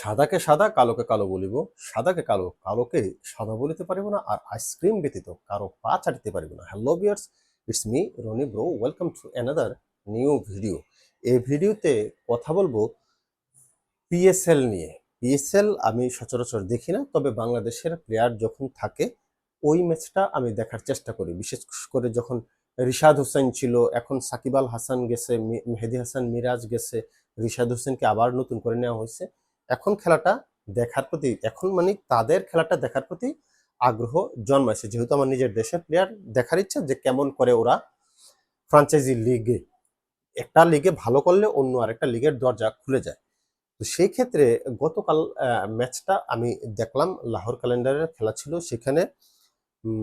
সাদাকে সাদা, কালোকে কালো বলিব। সাদাকে কালো, কালোকে সাদা বলিতে পারিব না আর আইসক্রিম ব্যতীত কারও পা চাটিতে পারিব না। Hello bears it's me Rony bro welcome to another new video এই ভিডিওতে কথা বলব পিএসএল নিয়ে। পিএসএল আমি সচরাচর দেখি না, তবে বাংলাদেশের প্লেয়ার যখন থাকে, ওই ম্যাচটা আমি দেখার চেষ্টা করি। বিশেষ করে যখন রিশাদ হোসেন ছিল, এখন সাকিব আল হাসান গেছে মেহেদি হাসান মিরাজ গেছে, রিশাদ হোসেনকে আবার নতুন করে নেওয়া হয়েছে। এখন খেলাটা দেখার প্রতি, এখন মানে তাদের খেলাটা দেখার প্রতি আগ্রহ জন্মাইছে। যেহেতু আমার নিজের দেশের প্লেয়ার দেখার ইচ্ছা যে কেমন করে ওরা ফ্রাঞ্চাইজি লিগে একটা লিগে ভালো করলে অন্য আরেকটা লিগের দরজা খুলে যায়। তো সেই ক্ষেত্রে গতকাল ম্যাচটা আমি দেখলাম। লাহোর ক্যালেন্ডারের খেলা ছিল। সেখানে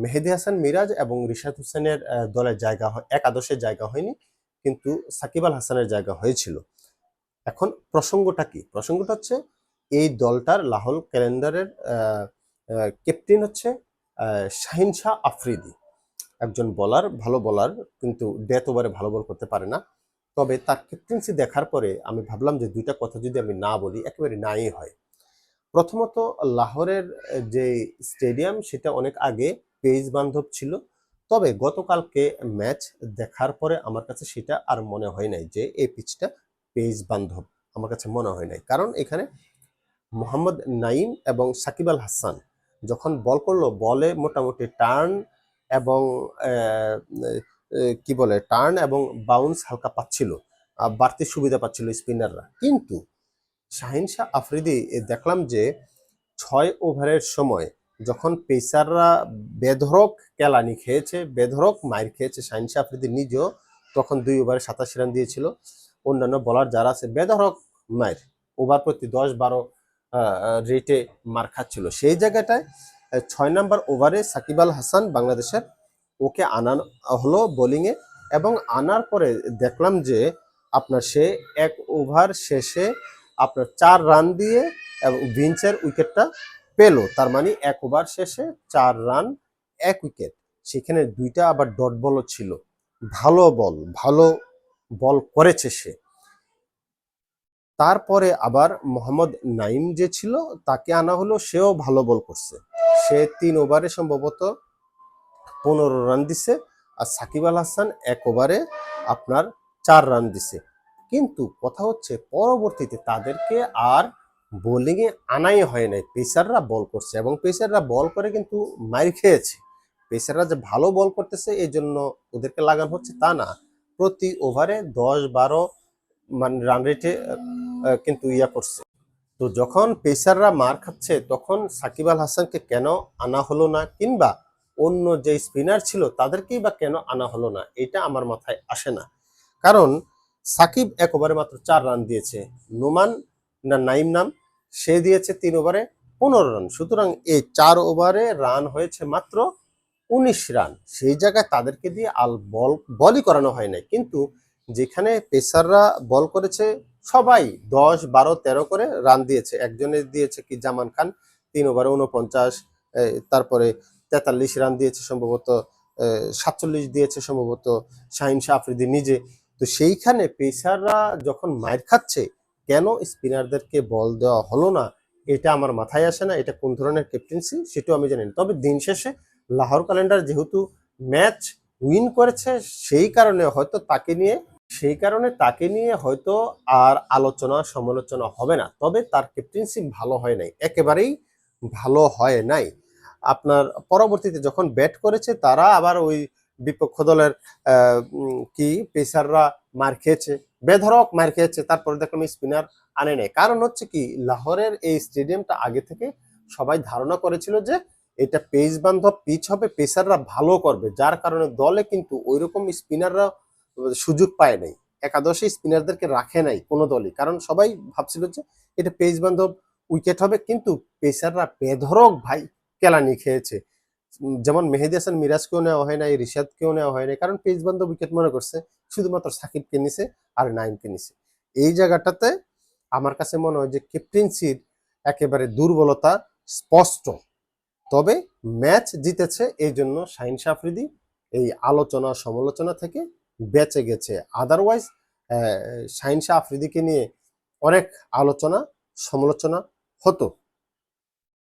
মেহেদি হাসান মিরাজ এবং রিশাদ হোসেনের দলের জায়গা হয় একাদশের জায়গা হয়নি, কিন্তু সাকিব আল হাসানের জায়গা হয়েছিল। এখন প্রসঙ্গটা কি? প্রসঙ্গটা হচ্ছে এই দলটার লাহোর ক্যালেন্ডারের ক্যাপ্টেন হচ্ছে শাহিন শাহ আফ্রিদি। একজন বলার ভালো বলার কিন্তু ডেথ ওভারে ভালো বল করতে পারে না। তবে তার ক্যাপ্টেন্সি দেখার পরে আমি ভাবলাম যে দুইটা কথা যদি আমি না বলি, একেবারে নাই হয়। প্রথমত, লাহোরের যে স্টেডিয়াম সেটা অনেক আগে পেজ বান্ধব ছিল। তবে গতকালকে ম্যাচ দেখার পরে আমার কাছে সেটা আর মনে হয় নাই যে এই পিচটা পেজ বান্ধব। আমার কাছে মনে হয় নাই। কারণ এখানে মোহাম্মদ নাইম এবং সাকিব আল হাসান যখন বল করল, বলে মোটামুটি টার্ন এবং কি বলে, টার্ন এবং বাউন্স হালকা পাচ্ছিল বাড়তি সুবিধা পাচ্ছিল স্পিনাররা। কিন্তু শাহিন শাহ আফ্রিদি দেখলাম যে ছয় ওভারের সময় যখন পেসাররা বেধরক কেলানি খেয়েছে, বেধরক মাইর খেয়েছে শাহিন শাহ আফ্রিদি নিজেও, তখন দুই ওভারে সাতাশি রান দিয়েছিল। অন্যান্য বলার যারা আছে, বেধরক মাইর, ওভার প্রতি দশ বারো রেটে মার খাচ্ছিল। সেই জায়গাটায় ছয় নাম্বার ওভারে সাকিব আল হাসান বাংলাদেশের ওকে আনানো হলো বোলিংয়ে এবং আনার পরে দেখলাম যে আপনার সে এক ওভার শেষে আপনার চার রান দিয়ে এবং ভিঞ্চের উইকেটটা পেল। তার মানে এক ওভার শেষে চার রান এক উইকেট সেখানে দুইটা আবার ডট বলও ছিল। ভালো বল ভালো বল করেছে সে। তারপরে আবার মোহাম্মদ নাইম যে ছিল, তাকে আনা হলো, সেও ভালো বল করছে। সে তিন ওভারে সম্ভবত পনেরো রান দিছে আর সাকিব আল হাসান এক ওভারে আপনার চার রান দিছে। কিন্তু কথা হচ্ছে, পরবর্তীতে তাদেরকে আর বোলিংয়ে আনাই হয় নাই। পেসাররা বল করছে এবং পেসাররা বল করে কিন্তু মার খেয়েছে। পেসাররা যে ভালো বল করতেছে, এই জন্য ওদেরকে লাগানো হচ্ছে তা না। প্রতি ওভারে দশ বারো মানে রান রেটে কিন্তু ইয়া করছে। তো যখন পেসাররা মার খাচ্ছে, তখন সাকিব আল হাসানকে কেন আনা হলো না? কিংবা অন্য যে স্পিনার ছিল, তাদেরকেই বা কেন আনা হলো না? এটা আমার মাথায় আসে না। কারণ সাকিব এক ওভারে মাত্র চার রান দিয়েছে। নোমান না নাইম নাম, সে দিয়েছে তিন ওভারে পনেরো রান। সুতরাং এই চার ওভারে রান হয়েছে মাত্র উনিশ রান। সেই জায়গায় তাদেরকে দিয়ে আল বল, বলই করানো হয় নাই। কিন্তু যেখানে পেসাররা বল করেছে সবাই দশ, বারো, তেরো করে রান দিয়েছে। একজনের দিয়েছে কি জামান খান, তিন ওভারে উনপঞ্চাশ তারপরে তেতাল্লিশ রান দিয়েছে সম্ভবত সাতচল্লিশ দিয়েছে সম্ভবত শাহিন শাহ আফ্রিদি নিজে। তো সেইখানে পেসাররা যখন মায়ের খাচ্ছে, কেন স্পিনারদেরকে বল দেওয়া হলো না? এটা আমার মাথায় আসে না। এটা কোন ধরনের ক্যাপ্টেন্সি সেটাও আমি জানি তবে দিন শেষে লাহোর ক্যালেন্ডার যেহেতু ম্যাচ উইন করেছে, সেই কারণে হয়তো তাকে নিয়ে সেই কারণে তাকে নিয়ে হয়তো আর আলোচনা, সমালোচনা হবে না। তবে তার ক্যাপ্টেন্সি ভালো হয় নাই, একেবারেই ভালো হয় নাই। আপনার পরবর্তীতে যখন ব্যাট করেছে, তারা আবার ওই বিপক্ষ দলের কি, পেসাররা মার খেয়েছে বেধরক মার খেয়েছে, তারপরে দেখলাম স্পিনার আনে নেই। কারণ হচ্ছে কি, লাহোরের এই স্টেডিয়ামটা আগে থেকে সবাই ধারণা করেছিল যে এটা পেস বান্ধব পিচ হবে, পেসাররা ভালো করবে। যার কারণে দলে কিন্তু ওইরকম স্পিনাররা সুযোগ পায় নাই। একাদশে স্পিনারদেরকে রাখে নাই কোনো দলই। কারণ সবাই ভাবছিল যে এটা পেস বান্ধব উইকেট হবে, কিন্তু পেসাররা বেধরক ভাই কেলানি খেয়েছে। যেমন মেহেদি হাসান মিরাজকেও নেওয়া হয় নাই, রিশাদকেও নেওয়া হয় নাই। কারণ পেস বান্ধব উইকেট মনে করছে শুধুমাত্র সাকিবকে নিছে আর নাইমকে নিছে। এই জায়গাটাতে আমার কাছে মনে হয় যে ক্যাপ্টেন্সির একেবারে দুর্বলতা স্পষ্ট। তবে ম্যাচ জিতেছে এই জন্য শাহিন শাফরিদি এই আলোচনা সমালোচনা থেকে বেঁচে গেছে। আদারওয়াইজ শাহ আফ্রিদিকে নিয়ে অনেক আলোচনা সমালোচনা হতো।